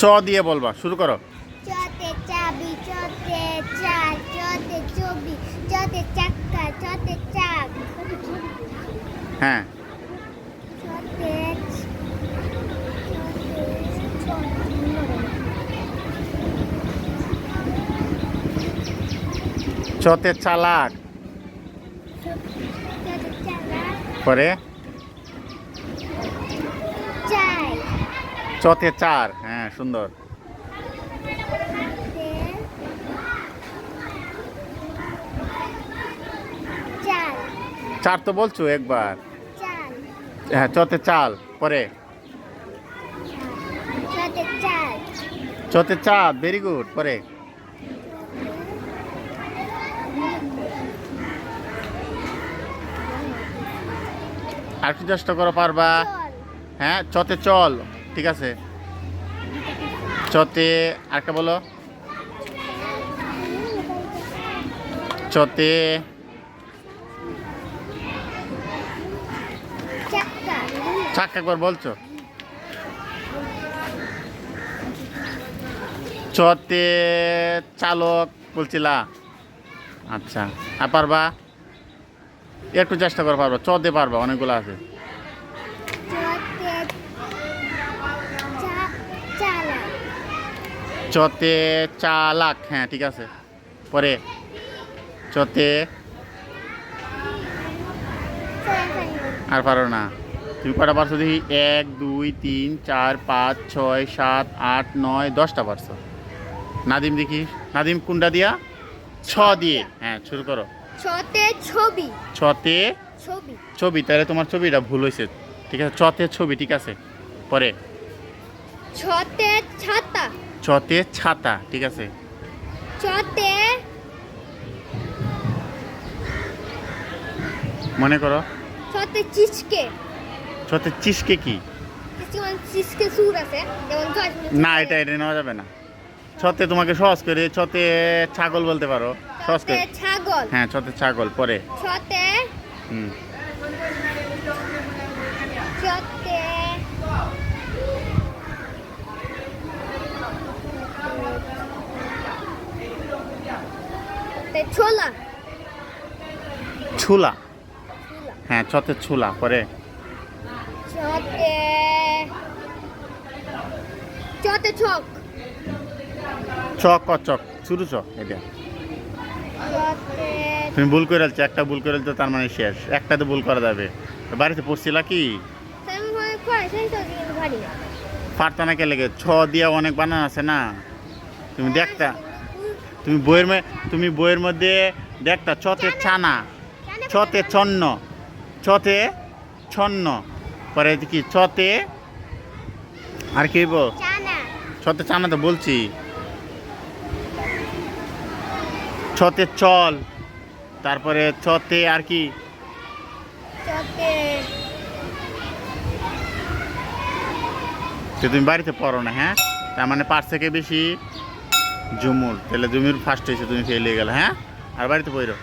চ দিয়ে বলবা শুরু করো। চতে চাবি চতে চার চতে ছবি চতে চাক্কা চতে চাক। হ্যাঁ। চতে চালাক। পরে? চতে চার হ্যাঁ সুন্দর। চার তো বলছো একবার? হ্যাঁ চতে চাল পরে। চতে চাল। চাঁদ ভেরি গুড পরে। আর একটু চেষ্টা করো পারবা। হ্যাঁ চতে চল ঠিক আছে। চতে আরেকটা বলো। চতে। চাক একবার বলছো? চতে চালক বলছিলা। আচ্ছা আর পারবা? একটু চেষ্টা করে পারবা, চতে পারবা, অনেকগুলো আছে চতে চা- চালা চতে চালাক হ্যাঁ ঠিক আছে। পরে চতে আর পারো না। তুমি কটা পারছ দেখি? এক দুই তিন চার পাঁচ ছয় সাত আট নয় দশটা পারছ। নাদিম দেখি। নাদিম কোনটা দিয়া? ছ দিয়ে। হ্যাঁ শুরু করো। ছতে ছবি। ছতে ছবি। ছবি তাহলে তোমার ছবিটা ভুল হয়েছে ঠিক আছে ছতে ছবি ঠিক আছে। পরে ছতে ছাতা। ছতে ছাতা ঠিক আছে। ছতে মনে করো। ছতে চিচকে। ছতে চিসকে কি? চিচকে সুর আছে যেমন না এটা এটা নেওয়া যাবে না। ছতে তোমাকে সহজ করে ছতে ছাগল বলতে পারো। সহজ করে। ছাগল। হ্যাঁ ছতে ছাগল পরে। ছতে হুম। ছতে তে ছোলা। ছুলা? হ্যাঁ ছতে ছুলা পরে? ছতে ছতে ছক। চক চক। শুরু চ এটা। তুমি ভুল করে ফেলছো একটা ভুল করে ফেলছো তার মানে শেষ। একটাতে ভুল করা যাবে। বাড়িতে পড়ছিলা কি? আমি করি সেই তো কিন্তু ভারী না। কে লেগে ছ দিয়ে অনেক বানান আছে না? তুমি দেখতা তুমি বইয়ের তুমি বইয়ের মধ্যে দেখতা ছতে ছানা ছতে ছন্ন ছতে ছন্ন। পরে কি? ছতে আর কি বল? ছতে চানা তো বলছি। ছতে চল তারপরে ছতে আর কি? তুমি বাড়িতে পড়ো না হ্যাঁ? তার মানে পাঁচ থেকে বেশি ঝুমুর তাহলে জমির ফার্স্ট হয়েছে তুমি ফেলে গেলে হ্যাঁ? আর বাড়িতে পড়ো